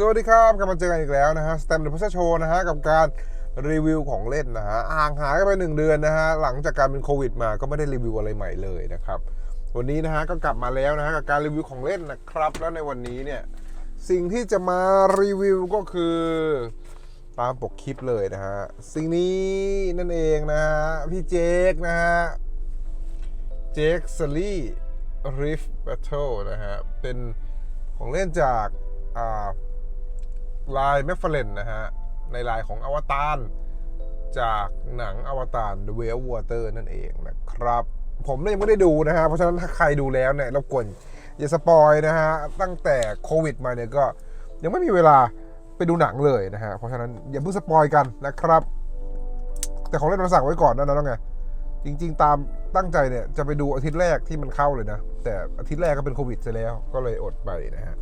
สวัสดีครับกลับมาเจอกันอีกแล้วนะฮะสแตมเดอพัชโชนะฮะกับการรีวิวของเล่นนะฮะห่างหายไปหนึ่งเดือนนะฮะหลังจากการเป็นโควิดมาก็ไม่ได้รีวิวอะไรใหม่เลยนะครับวันนี้นะฮะก็กลับมาแล้วนะฮะกับการรีวิวของเล่นนะครับ แล้วในวันนี้เนี่ยสิ่งที่จะมารีวิวก็คือตามปกคลิปเลยนะฮะสิ่งนี้นั่นเองนะฮะพี่เจคนะฮะเจคสลี่ริฟแบทเทิลนะฮะเป็นของเล่นจากอ่า ลายแมฟเฟลนนะฮะ ในลายของอวตารจากหนังอวตาร The Way of Water นั่นเองนะครับ ผมยังไม่ได้ดูนะฮะ เพราะฉะนั้นถ้าใครดูแล้วเนี่ยรบกวนอย่าสปอยนะฮะ ตั้งแต่โควิดมาเนี่ยก็ยังไม่มีเวลาไปดูหนังเลยนะฮะ เพราะฉะนั้นอย่าเพิ่งสปอยกันนะครับ แต่ของเล่นมาสั่งไว้ก่อนนะนะน้องไงจริง ๆ ตามตั้งใจเนี่ยจะไปดูอาทิตย์แรกที่มันเข้าเลยนะ แต่อาทิตย์แรกก็เป็นโควิดซะแล้วก็เลยอดไปนะฮะ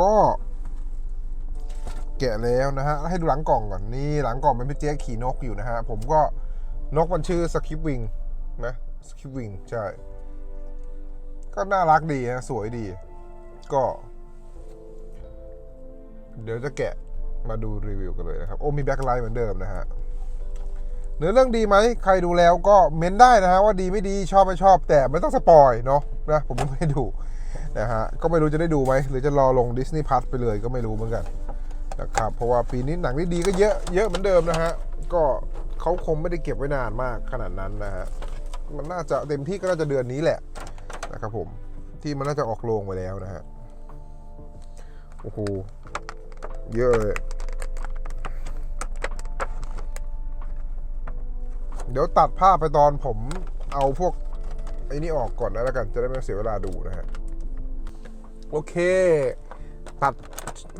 ก็แกะแล้วนะฮะ ให้ดูหลังกล่องก่อน นี่หลังกล่องเป็นพี่เจ๊ขี่นกอยู่นะฮะ ผมก็นกมันชื่อสคิปวิงนะสคิปวิงใช่ ก็น่ารักดีนะสวยดี ก็ เดี๋ยวจะแกะมาดูรีวิวกันเลยนะครับ โอ้มีแบ็คไลท์เหมือนเดิมนะฮะเนื้อเรื่องดีไหมใครดูแล้วก็เม้นได้นะฮะว่าดีไม่ดีชอบไม่ชอบแต่ไม่ต้องสปอยเนาะนะผมไม่ได้ดู นะฮะก็ไม่รู้จะได้ดูไหมหรือจะรอลง Disney Plus ไปเลยก็ไม่รู้เหมือนกันนะครับเพราะว่าปีนี้หนังที่ดีก็เยอะเยอะเหมือนเดิมนะฮะก็เขาคงไม่ได้เก็บไว้นานมากขนาดนั้นนะฮะมันน่าจะเต็มที่ก็น่าจะเดือนนี้แหละนะครับผมที่มันน่าจะออกโรงไปแล้วนะฮะโอ้โหเยอะเลยเดี๋ยวตัดภาพไปตอนผมเอาพวกไอ้นี่ออกก่อนนะแล้วกันจะได้ไม่เสียเวลาดูนะฮะ โอเค ตัด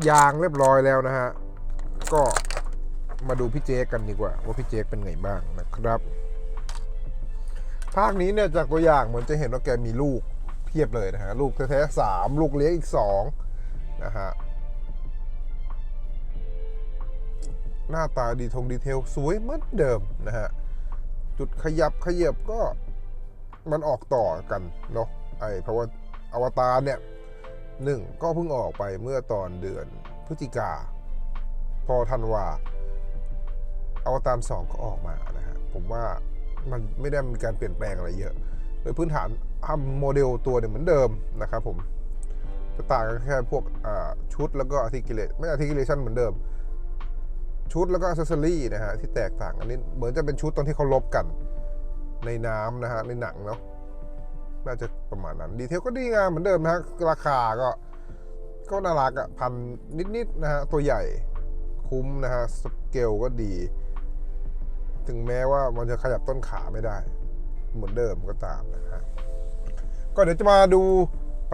ยางเรียบร้อยแล้วนะฮะ ก็มาดูพี่เจคกันดีกว่า ว่าพี่เจคเป็นไงบ้างนะครับ ภาคนี้เนี่ยจากตัวอย่างเหมือนจะเห็นว่าแกมีลูกเพียบเลยนะฮะ ลูกแท้ๆสามลูกเลี้ยงอีกสองนะฮะหน้าตาดีทงดีเทล สวยเหมือนเดิมนะฮะ จุดขยับขยับก็มันออกต่อกันเนาะไอเพราะว่าอวตารเนี่ย หนึ่งก็เพิ่งออกไปเมื่อตอนเดือนพฤศจิกา พอธันวาอวตารสองก็ออกมานะฮะผมว่ามันไม่ได้มีการเปลี่ยนแปลงอะไรเยอะโดยพื้นฐานทำโมเดลตัวเนี่ยเหมือนเดิมนะครับผมจะต่างกันแค่พวกชุดแล้วก็อาร์ติกิเลตไม่อาร์ติกิเลชันเหมือนเดิม ชุดแล้วก็อ c เซสซอรี่นะฮะที่แตกต่างอันนี้เหมือนจะเป็นชุดตอนที่เขาลบกันในน้ำนะฮะในหนังเนาะ น่าจะประมาณนั้น ดีเทลก็ดีงามเหมือนเดิมนะฮะราคาก็ ก็น่ารักอะพันนิดๆนะฮะ ตัวใหญ่คุ้มนะฮะ สเกลก็ดี ถึงแม้ว่ามันจะขยับต้นขาไม่ได้ เหมือนเดิมก็ตามนะฮะ ก็เดี๋ยวจะมาดู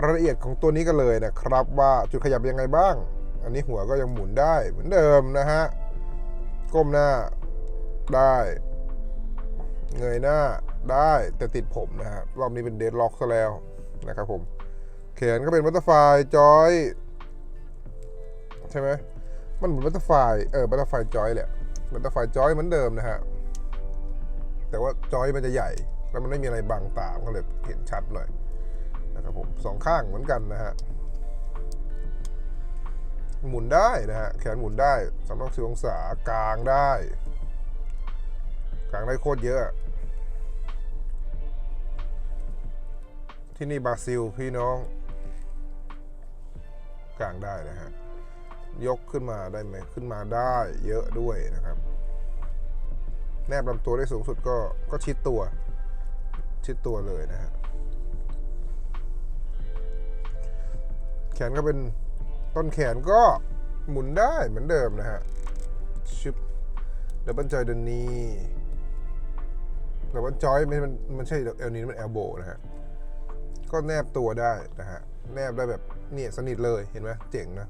รายละเอียดของตัวนี้กันเลยนะครับ ว่าจุดขยับยังไงบ้าง อันนี้หัวก็ยังหมุนได้เหมือนเดิมนะฮะ ก้มหน้าได้ เงยหน้า ได้แต่ติดผมนะฮะรอบนี้เป็นเดดล็อกซะแล้วนะครับผมแขนก็เป็นบัตเตอร์ไฟจอยใช่ไหมมันเหมือนบัตเตอร์ไฟเออบัตเตอร์ไฟจอยแหละบัตเตอร์ไฟจอยเหมือนเดิมนะฮะแต่ว่าจอยมันจะใหญ่แล้วมันไม่มีอะไรบังตามก็เลยเห็นชัดหน่อยนะครับผมสองข้างเหมือนกันนะฮะหมุนได้นะฮะแขนหมุนได้สามร้อยสิบองศากลางได้ กลางได้โคตรเยอะ ที่นี่บราซิลพี่น้องกลางได้นะฮะ ยกขึ้นมาได้ไหมขึ้นมาได้เยอะด้วยนะครับ แนบลำตัวได้สูงสุดก็ก็ชิดตัว ชิดตัวเลยนะฮะ แขนก็เป็นต้นแขนก็หมุนได้เหมือนเดิมนะฮะชิปดับเบิลจอยเดนนี้ดับเบิลจอยไม่มันมันใช่เอลนี้มันแอลโบนะฮะ ก็แนบตัวได้นะฮะ แนบได้แบบเนี่ยสนิทเลยเห็นไหมเจ๋งนะ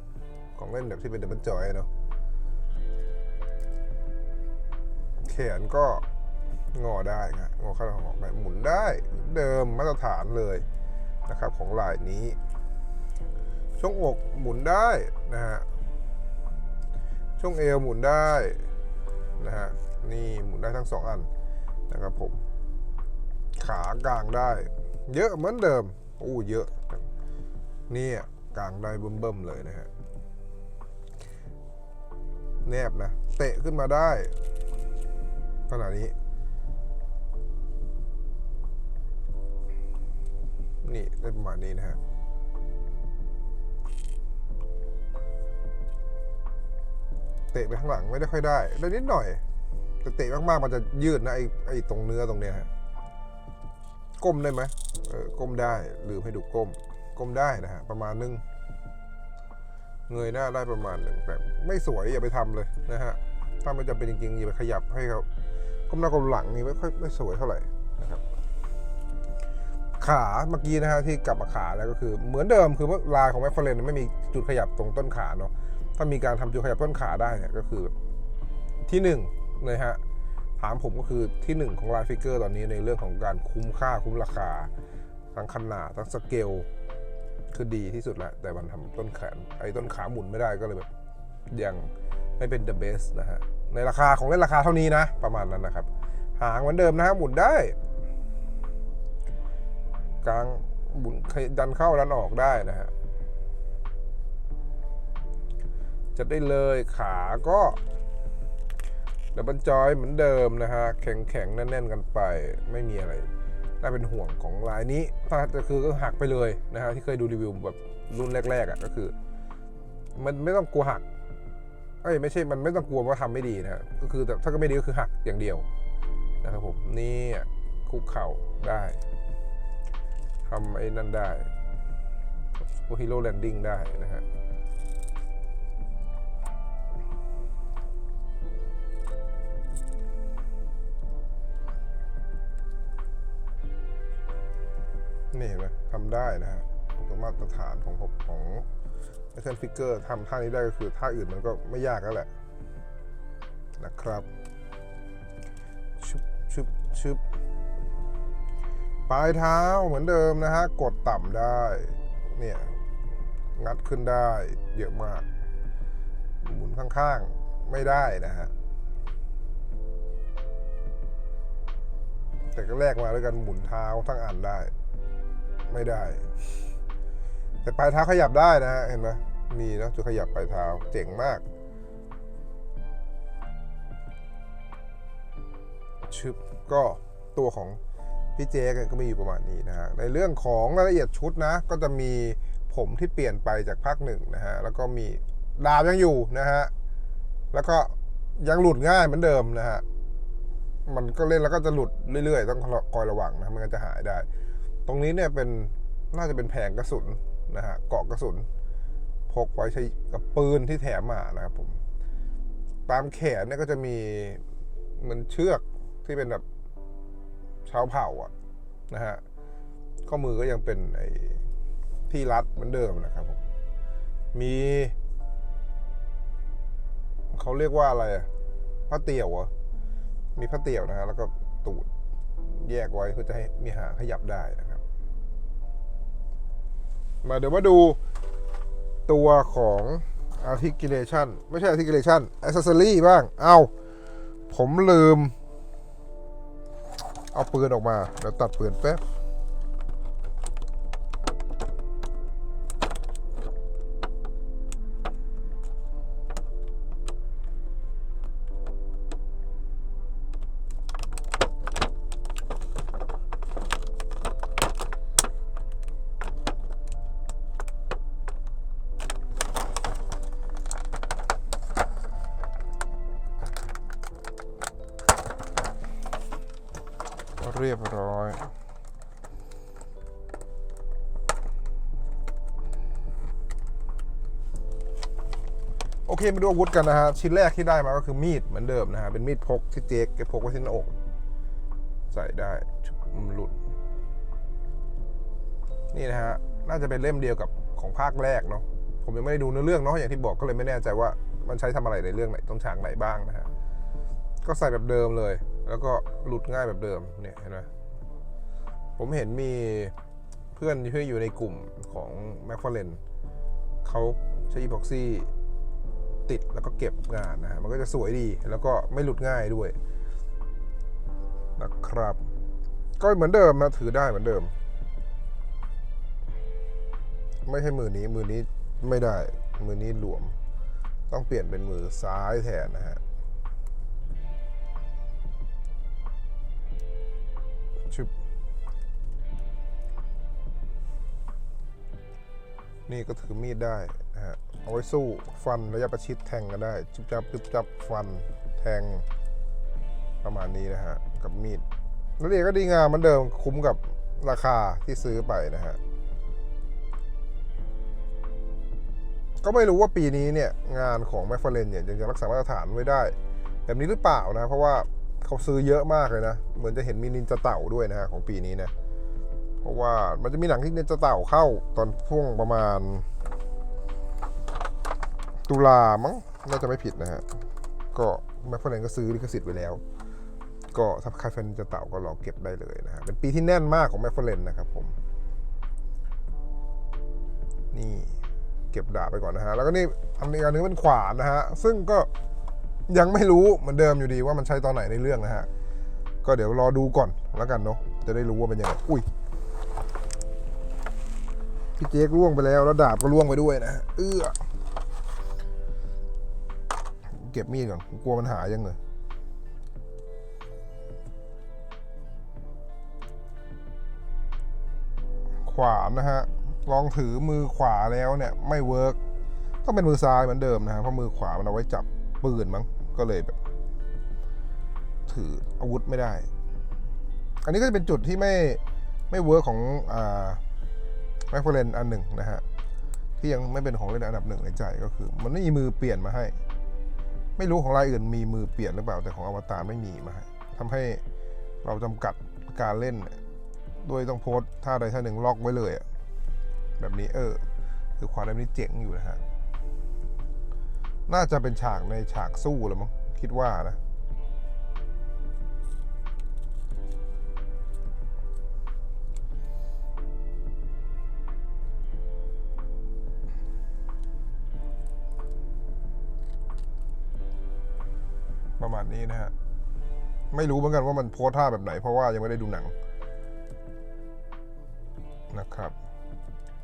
ของเล่นแบบที่เป็นดับเบิลจอยเนาะแขนก็งอได้นะงอเข้าออกได้หมุนได้เหมือนเดิมมาตรฐานเลยนะครับ ของลายนี้ ช่วงอกหมุนได้นะฮะช่วงเอวหมุนได้นะฮะนี่หมุนได้ทั้งสองอันนะครับผม ขากลางได้ เยอะเหมือนเดิมอู้เยอะนี่กลางได้เบิ่มๆเลยนะฮะแนบนะ เตะขึ้นมาได้ขนาดนี้ นี่ได้ประมาณนี้นะฮะเตะไปข้างหลังไม่ได้ค่อยได้ ได้นิดหน่อยแต่เตะมากๆมันจะยืดนะไอ้ไอ้ตรงเนื้อตรงเนี้ยฮะ ก้มได้ไหมเออก้มได้ลืมให้ดูก้ม ก้มได้นะฮะประมาณนึงเงยหน้าได้ประมาณหนึ่งแต่ไม่สวยอย่าไปทำเลยนะฮะถ้าไม่จำเป็นจริงๆอย่าไปขยับให้เขาก้มหน้าก้มหลังนี่ไม่ค่อยไม่สวยเท่าไหร่นะครับ ขาเมื่อกี้นะฮะที่กลับมาขาแล้วก็คือ เหมือนเดิมคือว่าลายของแมคฟาเรนไม่มีจุดขยับตรงต้นขาเนาะถ้ามีการทำจุดขยับต้นขาได้เนี่ยก็คือ ที่หนึ่งเลยฮะ ถามผมก็คือที่หนึ่งของลายฟิกเกอร์ตอนนี้ในเรื่องของการคุ้มค่าคุ้มราคา ทั้งขนาดทั้งสเกลคือดีที่สุดแล้ว แต่มันทำต้นแขนไอ้ต้นขาหมุนไม่ได้ก็เลยแบบยังไม่เป็น the best นะฮะ ในราคาของเล่นราคาเท่านี้นะ ประมาณนั้นนะครับ หางเหมือนเดิมนะฮะหมุนได้ กลางหมุนดันเข้าดันออกได้นะฮะจะได้เลยขาก็ ดับเบิลจอยเหมือนเดิมนะฮะ แข็งแข็งๆแน่นๆกันไป ไม่มีอะไร น่าเป็นห่วงของลายนี้ ถ้าจะคือก็หักไปเลยนะฮะ ที่เคยดูรีวิวแบบรุ่นแรกๆอะก็คือ มันไม่ต้องกลัวหักเอ้ยไม่ใช่ มันไม่ต้องกลัวว่าทำไม่ดีนะฮะก็คือแต่ถ้าก็ไม่ดีก็คือหักอย่างเดียวนะครับผมนี่คุกเข่าได้ทำไอ้นั่นได้พวกฮีโร่แลนดิ้งได้นะฮะ นี่เห็นไหมทำได้นะฮะตัวมาตรฐานของของไอเทนฟิกเกอร์ทำท่านี้ได้ก็คือท่าอื่นมันก็ไม่ยากแล้วแหละนะครับชุบชุบชุบปลายเท้าเหมือนเดิมนะฮะ กดต่ำได้ เนี่ย งัดขึ้นได้เยอะมาก หมุนข้างๆ ไม่ได้นะฮะ แต่ก็แลกมาด้วยกันหมุนเท้าทั้งอันได้ ไม่ได้ แต่ปลายเท้าขยับได้นะเห็นไหมมีนะจุดขยับปลายเท้าเจ๋งมากชึบก็ตัวของพี่เจ๊กก็มีอยู่ประมาณนี้นะฮะในเรื่องของรายละเอียดชุดนะ ก็จะมีผมที่เปลี่ยนไปจากภาคหนึ่งนะฮะแล้วก็มีดาบยังอยู่นะฮะแล้วก็ยังหลุดง่ายเหมือนเดิมนะฮะมันก็เล่นแล้วก็จะหลุดเรื่อยๆ ต้องคอยระวังนะมันก็จะหายได้ ตรงนี้เนี่ยเป็นน่าจะเป็นแผงกระสุนนะฮะเกาะกระสุน พกไว้ใช้กับปืนที่แถมมานะครับผมตามแขนเนี่ยก็จะมีเหมือนเชือกที่เป็นแบบชาวเผ่าอะนะฮะข้อมือก็ยังเป็นไอ้ที่รัดเหมือนเดิมนะครับผมมีเขาเรียกว่าอะไรอะผ้าเตี่ยวเหรอมีผ้าเตี่ยวนะฮะแล้วก็ตูดแยกไว้เพื่อจะให้มีหางขยับได้นะครับ มาเดี๋ยวมาดูตัวของ articulation ไม่ใช่ articulation accessory บ้าง เอาผมลืม เอาปืนออกมา เดี๋ยวตัดปืนแป๊บ เรียบร้อยโอเคมาดูอาวุธกันนะฮะชิ้นแรกที่ได้มาก็คือมีดเหมือนเดิมนะฮะเป็นมีดพกที่เจ๊กแกพกไว้ที่หน้าอก ใส่ได้หลุด นี่นะฮะน่าจะเป็นเล่มเดียวกับของภาคแรกเนาะผมยังไม่ได้ดูเนื้อเรื่องเนาะอย่างที่บอกก็เลยไม่แน่ใจว่ามันใช้ทำอะไรในเรื่องไหนต้องฉากไหนบ้างนะฮะก็ใส่แบบเดิมเลย แล้วก็หลุดง่ายแบบเดิมเนี่ยเห็นไหมผมเห็นมีเพื่อนที่อยู่ในกลุ่มของแมคฟาเรนเขาใช้อีพ็อกซี่ติดแล้วก็เก็บงานนะฮะมันก็จะสวยดีแล้วก็ไม่หลุดง่ายด้วยนะครับ ก็เหมือนเดิมนะถือได้เหมือนเดิม ไม่ใช่มือนี้มือนี้ไม่ได้ มือนี้หลวม ต้องเปลี่ยนเป็นมือซ้ายแทนนะฮะ ชึบนี่ก็ถือมีดได้นะฮะเอาไว้สู้ฟันระยะประชิดแทงก็ได้ จุบจับจุบจับฟันแทงประมาณนี้นะฮะ กับมีดแล้วเดีก็ดีงามเหมือนเดิมคุ้มกับราคาที่ซื้อไปนะฮะ ก็ไม่รู้ว่าปีนี้เนี่ย งานของแมฟเฟรนเนี่ยยังจะรักษามาตรฐานไว้ได้ แบบนี้หรือเปล่านะ เพราะว่า เขาซื้อเยอะมากเลยนะ เหมือนจะเห็นมีนินจาเต่าด้วยนะฮะของปีนี้นะ เพราะว่ามันจะมีหนังที่นินจาเต่าเข้าตอนช่วงประมาณ ตุลามั้งน่าจะไม่ผิดนะฮะ ก็แมฟเฟอรนก็ซื้อลิขสิทธิ์ไว้แล้ว ก็ถ้าใครแฟนจาเต่าก็ลอเก็บได้เลยนะฮะ เป็นปีที่แน่นมากของแมฟเฟอรนนะครับผม นี่เก็บดาบไปก่อนนะฮะ แล้วก็นี่อันนี้อันนึงเป็นขวานนะฮะ ซึ่งก็ ยังไม่รู้เหมือนเดิมอยู่ดีว่ามันใช้ตอนไหนในเรื่องนะฮะ ก็เดี๋ยวรอดูก่อนแล้วกันเนาะจะได้รู้ว่าเป็นยังไงอุ้ยพี่เจ๊กล่วงไปแล้วแล้วดาบก็ล่วงไปด้วยนะเอื้อเก็บมีดก่อนกลัวมันหายยังเลยขวานนะฮะ ลองถือมือขวาแล้วเนี่ย ไม่เวิร์กต้องเป็นมือซ้ายเหมือนเดิมนะฮะเพราะมือขวามันเอาไว้จับ ปืนมั้งก็เลยแบบ ถืออาวุธไม่ได้ อันนี้ก็จะเป็นจุดที่ไม่ไม่เวิร์กของอ่าแมคโฟเรนอันหนึ่งนะฮะ ที่ยังไม่เป็นของเล่นอันดับหนึ่งในใจก็คือ มันไม่มีมือเปลี่ยนมาให้ ไม่รู้ของรายอื่นมีมือเปลี่ยนหรือเปล่าแต่ของอวตารไม่มีมาให้ทำให้เราจำกัดการเล่นด้วยต้องโพสท่าใดท่าหนึ่งล็อกไว้เลยอะแบบนี้เออ คือความแบบนี้เจ๋งอยู่นะฮะ น่าจะเป็นฉากในฉากสู้แล้วมั้งคิดว่านะประมาณนี้นะฮะ ไม่รู้เหมือนกันว่ามันโพสท่าแบบไหน เพราะว่ายังไม่ได้ดูหนังนะครับ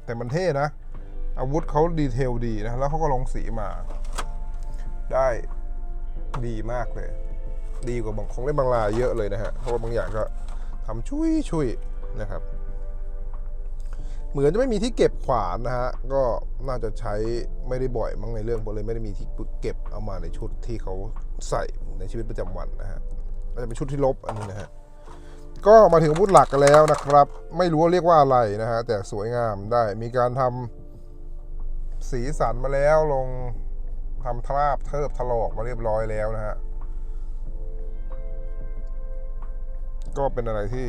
แต่มันเท่นะ อาวุธเขาดีเทลดีนะ แล้วเขาก็ลงสีมา ได้ดีมากเลย ดีกว่าบางของเล่นบางรายเยอะเลยนะฮะ เพราะว่าบางอย่างก็ทำชุยชุยนะครับ เหมือนจะไม่มีที่เก็บขวานนะฮะ ก็น่าจะใช้ไม่ได้บ่อยมั้งในเรื่องเพราะเลยไม่ได้มีที่เก็บเอามาในชุดที่เขาใส่ในชีวิตประจำวันนะฮะน่าจะเป็นชุดที่ลบอันนี้นะฮะก็มาถึงอาวุธหลักกันแล้วนะครับ ไม่รู้ว่าเรียกว่าอะไรนะฮะแต่สวยงามได้มีการทำสีสันมาแล้วลง ทำทราบเทิบถลอกมาเรียบร้อยแล้วนะฮะ ก็เป็นอะไรที่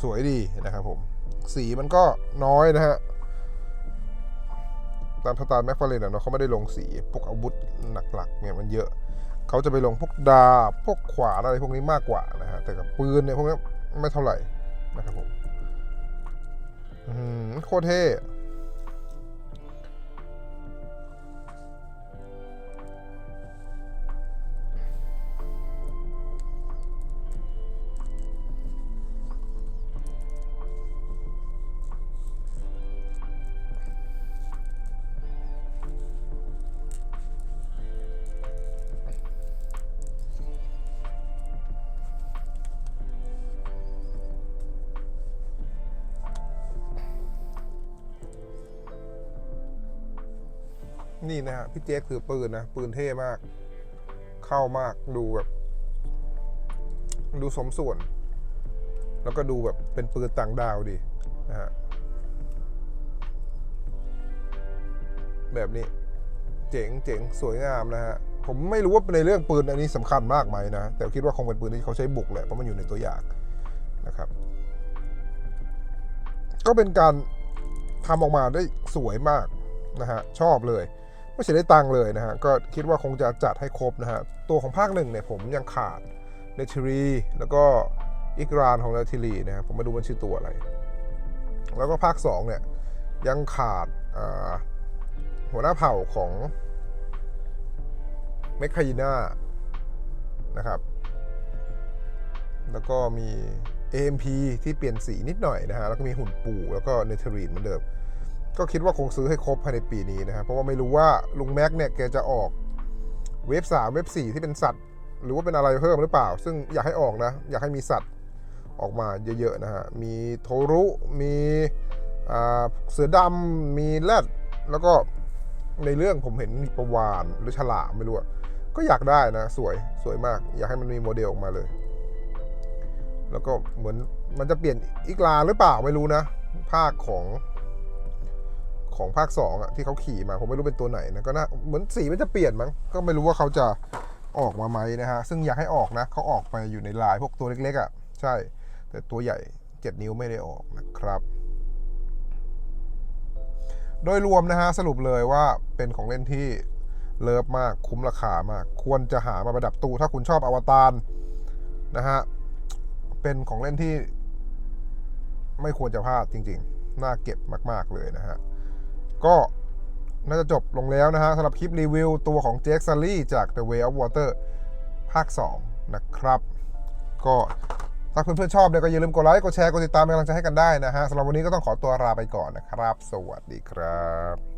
สวยดีนะครับผม สีมันก็น้อยนะฮะ ตามสไตล์แม็กฟาเรนเนาะเขาไม่ได้ลงสีพวกอาวุธหลักๆเนี่ยมันเยอะเขาจะไปลงพวกดาบพวกขวานอะไรพวกนี้มากกว่านะฮะ แต่กับปืนเนี่ยพวกนี้ไม่เท่าไหร่นะครับผมอืมโคตรเท่ นี่นะฮะพี่เจ๊ถือปืนนะ ปืนเท่มาก เข้ามากดูแบบ ดูสมส่วน แล้วก็ดูแบบเป็นปืนต่างดาวดีนะฮะแบบนี้ เจ๋งเจ๋งสวยงามนะฮะผมไม่รู้ว่าในเรื่องปืนอันนี้สำคัญมากไหมนะ แต่คิดว่าคงเป็นปืนที่เขาใช้บุกแหละเพราะมันอยู่ในตัวอย่างนะครับ ก็เป็นการทำออกมาได้สวยมากนะฮะชอบเลย ไม่เสียได้ตังค์เลยนะฮะ ก็คิดว่าคงจะจัดให้ครบนะฮะ ตัวของภาคหนึ่งเนี่ยผมยังขาดเนทรีแล้วก็อิกรานของเนทรีนะฮะผมไม่รู้มันชื่อตัวอะไร แล้วก็ภาค2เนี่ยยังขาดาหัวหน้าเผ่าของเมคคายิน่านะครับ แล้วก็มี AMP ที่เปลี่ยนสีนิดหน่อยนะฮะ แล้วก็มีหุ่นปู่แล้วก็เนเธอรีนเหมือนเดิม ก็คิดว่าคงซื้อให้ครบภายในปีนี้นะฮะเพราะว่าไม่รู้ว่าลุงแม็กเนี่ยแกจะออกเวฟสามเวฟสี่ที่เป็นสัตว์ หรือว่าเป็นอะไรเพิ่มหรือเปล่า ซึ่งอยากให้ออกนะ อยากให้มีสัตว์ออกมาเยอะๆนะฮะมีโทรุมีเสือดำมีแรดแล้วก็ในเรื่องผมเห็นมีประวานหรือฉลามไม่รู้ก็อยากได้นะ สวยสวยมาก อยากให้มันมีโมเดลออกมาเลย แล้วก็เหมือนมันจะเปลี่ยนอีกลาหรือเปล่าไม่รู้นะ ภาคของ ของภาคสองอะที่เขาขี่มาผมไม่รู้เป็นตัวไหนนะก็น่าเหมือนสีมันจะเปลี่ยนมั้งก็ไม่รู้ว่าเขาจะออกมาไหมนะฮะซึ่งอยากให้ออกนะเขาออกไปอยู่ในลายพวกตัวเล็กๆอะใช่ แต่ตัวใหญ่ 7 นิ้วไม่ได้ออกนะครับ โดยรวมนะฮะสรุปเลยว่าเป็นของเล่นที่เลิฟมากคุ้มราคามาก ควรจะหามาประดับตู้ถ้าคุณชอบอวตารนะฮะเป็นของเล่นที่ไม่ควรจะพลาดจริง ๆ น่าเก็บมาก ๆ เลยนะฮะ ก็น่าจะจบลงแล้วนะฮะสำหรับคลิปรีวิวตัวของเจคซัลลี่จาก The Way of Water ภาค 2 นะครับ ก็ถ้าเพื่อนๆชอบเนี่ยก็อย่าลืมกดไลค์ กดแชร์ กดติดตามเป็นกำลังใจให้กันได้นะฮะสำหรับวันนี้ก็ต้องขอตัวลาไปก่อนนะครับ สวัสดีครับ